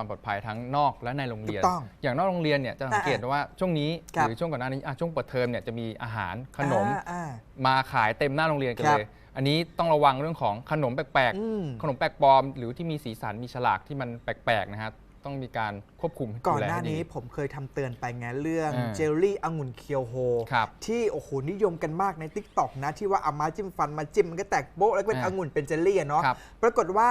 ความปลอดภัยทั้งนอกและในโรงเรียน ถูกต้องอย่างนอกโรงเรียนเนี่ยจะสังเกตอ่าว่าช่วงนี้ครับหรือช่วงก่อนหน้านี้อะช่วงเปิดเทอมเนี่ยจะมีอาหารขนมอ่าอ่า มาขายเต็มหน้าโรงเรียนกันครับเลย อันนี้ต้องระวังเรื่องของขนมแปลกอืมๆขนมแปลกปลอม หรือที่มีสีสันมีฉลากที่มันแปลกๆนะฮะต้องมีการควบคุมก่อดูนแลหน้าให้ดี นี้ผมเคยทำเตือนไปไงเรื่องอ่าเจลลี่องุ่นเคียวโฮ ครับที่โอ้โหนิยมกันมากใน t ิ k t o k นะ ที่ว่าเอามาจิ้มฟันมาจิ้มมันก็แตกโบ๊ะแล้วก็เป็นอ่าองุ่นเป็นเจลลี่อะเนาะครับปรากฏว่า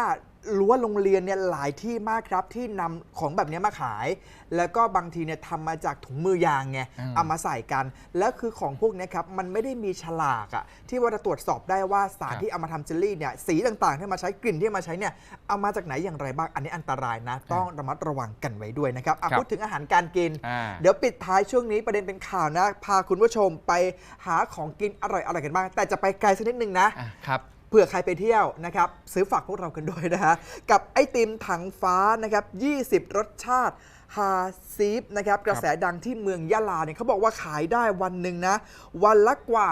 รั้วโรงเรียนเนี่ยหลายที่มากครับที่นำของแบบนี้มาขาย แล้วก็บางทีเนี่ยทำมาจากถุงมือยางไงอืม เอามาใส่กัน แล้วคือของพวกเนี้ครับมันไม่ได้มีฉลากอะที่ว่าจะตรวจสอบได้ว่าสารที่เอามาทำเจลลี่เนี่ยสีต่างๆ ที่มาใช้กลิ่นที่มาใช้เนี่ยเอามาจากไหนอย่างไรบ้างอันนี้อันตรายนะ ต้องระมัดระวังกันไว้ด้วยนะครับอะครับ พูดถึงอาหารการกิน อ่า เดี๋ยวปิดท้ายช่วงนี้ประเด็นเป็นข่าวนะ พาคุณผู้ชมไปหาของกินอร่อยๆกันบ้างแต่จะไปไกลสักนิดนึงนะ อะครับ เผื่อใครไปเที่ยวนะครับ ซื้อฝากพวกเรากันด้วยนะฮะ กับไอติมถังฟ้านะครับ 20 รสชาติฮาซีฟนะครับกระแสดังที่เมืองยะลาเนี่ยเขาบอกว่าขายได้วันหนึ่งนะ วันละกว่า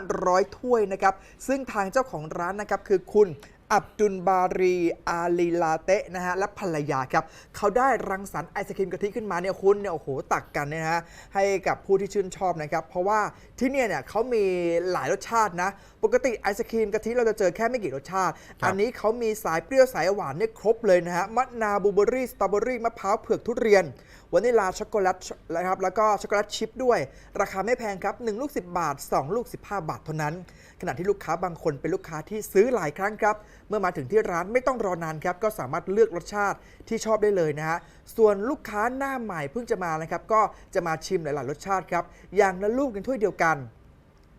500 ถ้วยนะครับ ซึ่งทางเจ้าของร้านนะครับคือคุณอับดุลบารีอาลีลาเตะนะฮะและภรรยาครับเขาได้รังสรรค์ไอศครีมกะทิขึ้นมาเนี่ยคุณเนี่ยโอ้โหตักกันเนยนะฮะให้กับผู้ที่ชื่นชอบนะครับ เพราะว่าที่เนี่ยเนี่ยเขามีหลายรสชาตินะปกติไอศครีมกะทิเราจะเจอแค่ไม่กี่รสชาติ ครับ อันนี้เขามีสายเปรี้ยวสายหวานเนี่ยครบเลยนะฮะมะนาวบลูเบอร์รี่สตรอเบอรี่มะพร้าวเผือกทุเรียนวานิลาช็อกโกแลตนะครับแล้วก็ช็อกโกแลตชิพด้วย ราคาไม่แพงครับ 1 ลูก 10 บาท 2 ลูก 15 บาทเท่านั้น ขณะที่ลูกค้าบางคนเป็นลูกค้าที่ซื้อหลายครั้งครับ เมื่อมาถึงที่ร้านไม่ต้องรอนานครับ ก็สามารถเลือกรสชาติที่ชอบได้เลยนะฮะส่วนลูกค้าหน้าใหม่เพิ่งจะมานะครับก็จะมาชิมหลายๆรสชาติครับอย่างละลูกในถ้วยเดียวกัน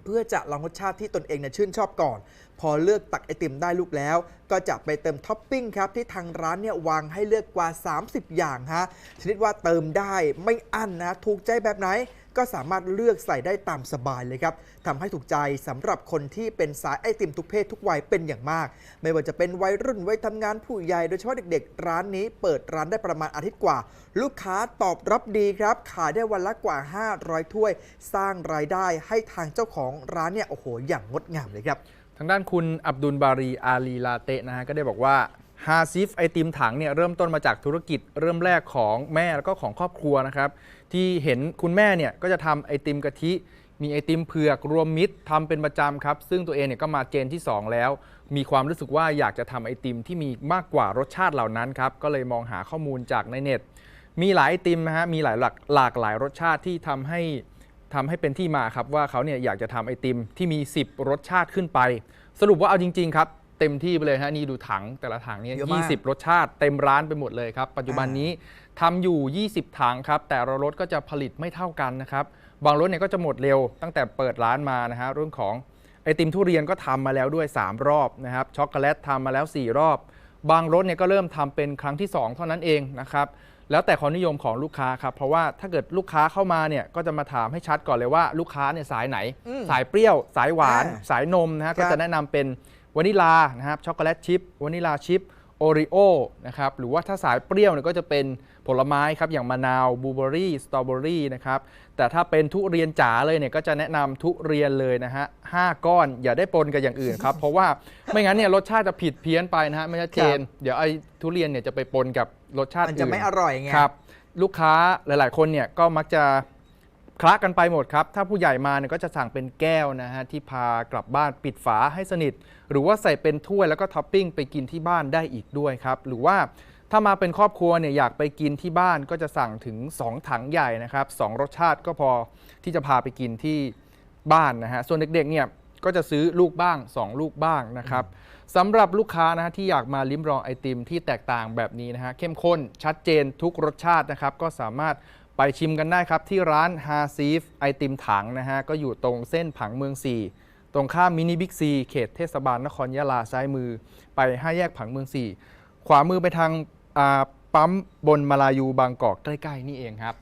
เพื่อจะลองรสชาติที่ตนเองเนี่ยชื่นชอบก่อน พอเลือกตักไอติมได้ลูกแล้ว ก็จะไปเติมท็อปปิ้งครับ ที่ทางร้านเนี่ยวางให้เลือกกว่า 30 อย่างฮะชนิดว่าเติมได้ไม่อั้นนะถูกใจแบบไหน ก็สามารถเลือกใส่ได้ตามสบายเลยครับทำให้ถูกใจสำหรับคนที่เป็นสายไอติมทุกเพศทุกวัยเป็นอย่างมาก ไม่ว่าจะเป็นวัยรุ่นวัยทำงานผู้ใหญ่โดยเฉพาะเด็กๆ ร้านนี้เปิดร้านได้ประมาณอาทิตย์กว่า ลูกค้าตอบรับดีครับ ขายได้วันละกว่า 500 ถ้วย สร้างรายได้ให้ทางเจ้าของร้านเนี่ยโอ้โหอย่างงดงามเลยครับ ทางด้านคุณอับดุลบารีอาลีลาเตะนะฮะก็ได้บอกว่า ฮาซิฟไอติมถังเนี่ยเริ่มต้นมาจากธุรกิจเริ่มแรกของแม่แล้วก็ของครอบครัวนะครับ ที่เห็นคุณแม่เนี่ยก็จะทำไอติมกะทิ มีไอติมเผือกรวมมิตรทำเป็นประจำครับ ซึ่งตัวเองเนี่ยก็มาเจนที่ 2 แล้ว มีความรู้สึกว่าอยากจะทำไอติมที่มีมากกว่ารสชาติเหล่านั้นครับ ก็เลยมองหาข้อมูลจากในเน็ต มีหลายไอติมนะฮะมีหลายหลากหลากหลายรสชาติที่ทำให้ทำให้เป็นที่มาครับว่าเขาเนี่ยอยากจะทำไอติมที่มี 10 รสชาติขึ้นไป สรุปว่าเอาจริง ๆ ครับ เต็มที่ไปเลยฮะนี่ดูถังแต่ละถังเนี่ยเยอะมาก20รสชาติเต็มร้านไปหมดเลยครับ ปัจจุบันนี้ทำอยู่ 20 ถังครับ แต่ละรสก็จะผลิตไม่เท่ากันนะครับ บางรสเนี่ยก็จะหมดเร็วตั้งแต่เปิดร้านมานะฮะเรื่องของไอติมทุเรียนก็ทำมาแล้วด้วย 3 รอบนะครับช็อกโกแลตทำมาแล้ว 4 รอบ บางรสเนี่ยก็เริ่มทำเป็นครั้งที่ 2 เท่านั้นเองนะครับ แล้วแต่ความนิยมของลูกค้าครับเพราะว่าถ้าเกิดลูกค้าเข้ามาเนี่ยก็จะมาถามให้ชัดก่อนเลยว่าลูกค้าเนี่ยสายไหน อืมสายเปรี้ยว สายหวาน อ่า สายนมนะฮะครัก็บจะแนะนำเป็น วานิลานะครับช็อกโกแลตชิพวานิลาชิพโอริโอนะครับหรือว่าถ้าสายเปรี้ยวเนี่ยก็จะเป็นผลไม้ครับอย่างมะนาวบลูเบอร์รี่สตรอเบอรี่นะครับแต่ถ้าเป็นทุเรียนจ๋าเลยเนี่ยก็จะแนะนำทุเรียนเลยนะฮะห้าก้อนอย่าได้ปนกับอย่างอื่นครับ เพราะว่าไม่งั้นเนี่ยรสชาติจะผิดเพี้ยนไปนะฮะไม่ชัดเจน เดี๋ยวไอ้ทุเรียนเนี่ยจะไปปนกับรสชาติมันอื่นจะไม่อร่อยไงครับลูกค้าหลาย ๆ คนเนี่ยก็มักจะ คละกันไปหมดครับ ถ้าผู้ใหญ่มาเนี่ยก็จะสั่งเป็นแก้วนะฮะที่พากลับบ้านปิดฝาให้สนิท หรือว่าใส่เป็นถ้วยแล้วก็ท็อปปิ้งไปกินที่บ้านได้อีกด้วยครับ หรือว่าถ้ามาเป็นครอบครัวเนี่ยอยากไปกินที่บ้านก็จะสั่งถึง 2 ถังใหญ่นะครับสองรสชาติก็พอที่จะพาไปกินที่บ้านนะฮะส่วนเด็กๆเนี่ยก็จะซื้อลูกบ้าง 2 ลูกบ้างนะครับสำหรับลูกค้านะฮะที่อยากมาลิ้มลองไอติมที่แตกต่างแบบนี้นะฮะเข้มข้นชัดเจนทุกรสชาตินะครับก็สามารถ ไปชิมกันได้ครับที่ร้านฮาซีฟไอติมถังนะฮะ ก็อยู่ตรงเส้นผังเมือง 4 ตรงข้ามมินิบิ๊กซีเขตเทศบาลนครยะลาซ้ายมือ ไปห้าแยกผังเมือง 4 ขวามือไปทางปั๊มบนมาลายูบางกอกใกล้ ๆ นี่เองครับ